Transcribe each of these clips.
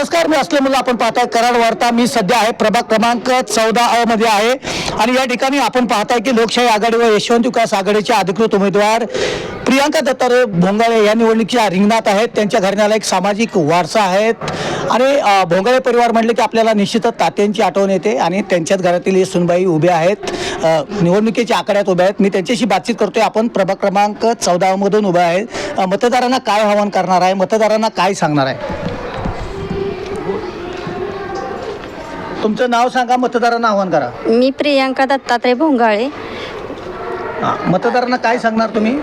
नमस्कार मी असलं मुलं आपण पाहताय. कराड वार्ता मी सध्या आहे. प्रभाग क्रमांक चौदा अ मध्ये आहे. आणि या ठिकाणी आपण पाहताय की लोकशाही आघाडी व यशवंत विकास आघाडीचे अधिकृत उमेदवार प्रियांका दत्तारे भोंगाळे या निवडणुकीच्या रिंगणात आहेत. त्यांच्या घराण्याला एक सामाजिक वारसा आहेत. आणि भोंगाळे परिवार म्हटले की आपल्याला निश्चितच तात्यांची आठवण येते आणि त्यांच्याच घरातील हे सुनबाई उभ्या आहेत. निवडणुकीच्या आकड्यात उभ्या आहेत. मी त्यांच्याशी बातचीत करतोय. आपण प्रभाग क्रमांक चौदामधून उभ्या आहेत मतदारांना काय आवाहन करणार आहे? मतदारांना काय सांगणार आहे? तुमचं नाव सांगा मतदारांना आव्हान करा. मी प्रियांका दत्तात्रय भोंगाळे. हा, मतदारांना काय सांगणार तुम्ही?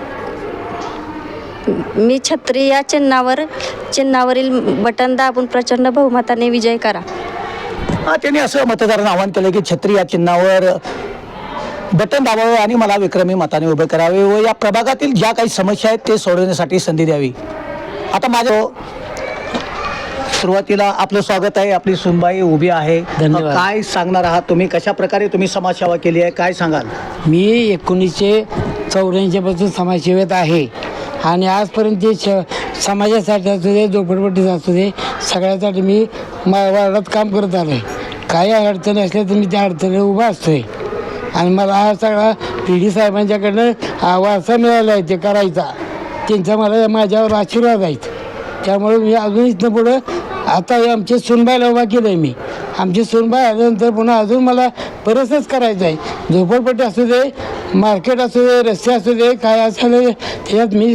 मी छत्री या चिन्हावर चिन्हावरील बटन दाबून प्रचंड बहुमताने विजय करा. हा त्यांनी असं मतदारांना आवाहन केलं की छत्री या चिन्हावर बटन दाबावे आणि मला विक्रमी मताने उभे करावे व या प्रभागातील ज्या काही समस्या आहेत ते सोडवण्यासाठी संधी द्यावी. आता माझं सुरुवातीला आपलं स्वागत आहे. आपली सुनबाई उभी आहे. धन्यवाद. काय सांगणार आहात तुम्ही? कशा प्रकारे तुम्ही समाजसेवा केली आहे? काय सांगाल? मी एकोणीसशे चौऱ्याऐंशीपासून समाजसेवेत आहे. आणि आजपर्यंत जे श समाजासाठी असू दे झोपडपट्टीचं असू दे सगळ्यासाठी मी मा वार्डात काम करत आलो आहे काही अडचणी असल्या तर मी त्या अडचणी उभा असतो आहे आणि मला हा सगळा पी डी साहेबांच्याकडनं हा वारसा मिळाला आहे ते करायचा. त्यांचा मला माझ्यावर आशीर्वाद आहेत. त्यामुळे मी अजून इथनं पुढं आता हे आमचे सुनबाईला उभा केलं आहे मी. आमची सुनबाई आल्यानंतर पुन्हा अजून मला बरंचच करायचं आहे. झोपडपट्टी असू दे मार्केट असू दे रस्ते असू दे काय असं त्याच्यात मी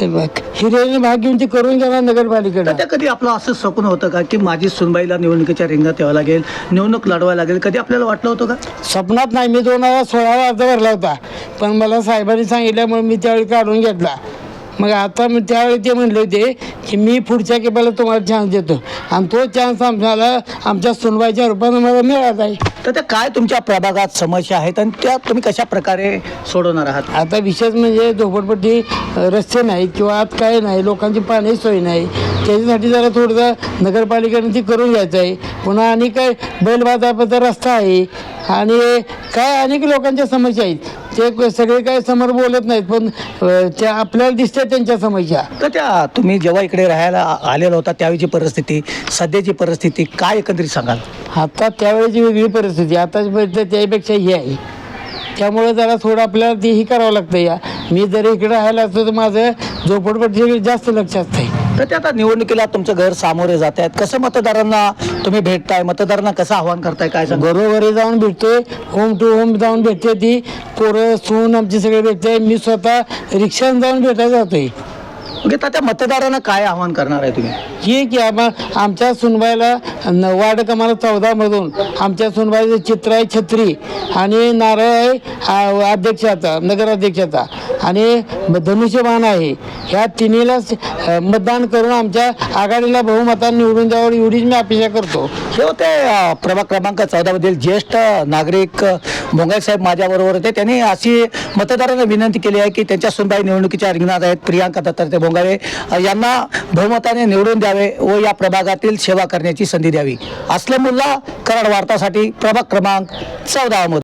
हिरियाने भाग घेऊन ते करून घेणार नगरपालिकेला. त्या कधी आपलं असं स्वप्न होतं का की माझी सुनबाईला निवडणुकीच्या रिंगणात यावं लागेल निवडणूक लढवायला लागेल? कधी आपल्याला वाटलं होतं का? स्वप्नात नाही मी दोन हजार सोळावा अर्ज भरला होता. पण मला साहेबांनी सांगितल्यामुळे मी त्यावेळी काढून घेतला. मग आता मी त्यावेळी ते म्हणले होते की मी पुढच्या केपाला तुम्हाला चान्स देतो. आणि तो चान्स आम्हाला आमच्या सुनबाईच्या रूपानं मला मिळाला आहे. तर त्या काय तुमच्या प्रभागात समस्या आहेत आणि त्या तुम्ही कशा प्रकारे सोडवणार आहात? आता विशेष म्हणजे झोपडपट्टी अ, रस्ते नाहीत किंवा आत काय नाही लोकांची पाणी सोय नाही. त्याच्यासाठी जरा थोडंसं नगरपालिकेने ती करून घ्यायचं आहे. पुन्हा आणि काय बैलबाजाराचा रस्ता आहे. आणि काय अनेक लोकांच्या समस्या आहेत. ते सगळे काय समोर बोलत नाहीत पण त्या आपल्याला दिसते त्यांच्या समस्या. तर त्या तुम्ही जेव्हा इकडे राहायला आलेला होता त्यावेळीची परिस्थिती सध्याची परिस्थिती काय एकंदरीत सांगाल? आता त्यावेळेची वेगळी परिस्थिती. आताची परिस्थिती त्यापेक्षा ही आहे. त्यामुळे जरा थोडं आपल्याला तेही करावं लागतं या. मी जर इकडे राहायला असतो तर माझं झोपडपट्टीकडे जास्त लक्ष असतं तर ते आता निवडणुकीला तुमचं घर सामोरे जात आहेत. कसं मतदारांना तुम्ही भेटताय? मतदारांना कसं आव्हान करताय? काय सांगा घरोघरी जाऊन भेटतोय. होम टू होम जाऊन भेटते ती. पोरं सून आमचे सगळे भेटते. मी स्वतः रिक्षाने जाऊन भेटायला जातोय. म्हणजे त्या मतदारांना काय आव्हान करणार आहे तुम्ही? ही की आम्हा आमच्या सुनबाईला न- वार्ड क्रमांक चौदामधून आमच्या सुनबाईचं चित्र आहे छत्री. आणि नारळ आहे अध्यक्षाचा नगराध्यक्षाचा. आणि धनुष्यबाण आहे. ह्या तिन्हीला मतदान करून आमच्या आघाडीला बहुमताने निवडून द्यावं एवढीच मी अपेक्षा करतो. हे होते प्रभाग क्रमांक चौदामधील ज्येष्ठ नागरिक मोंगाई साहेब माझ्याबरोबर होते. त्यांनी अशी मतदारांना विनंती केली आहे की त्यांच्या सुनबाई निवडणुकीच्या रिंगणात आहेत. प्रियांका दत्तात्रय भोंगावे यांना बहुमताने निवडून द्या. करावे व या प्रभागातील सेवा करण्याची संधी द्यावी. असलमुल्ला कराड वार्तासाठी प्रभाग क्रमांक चौदा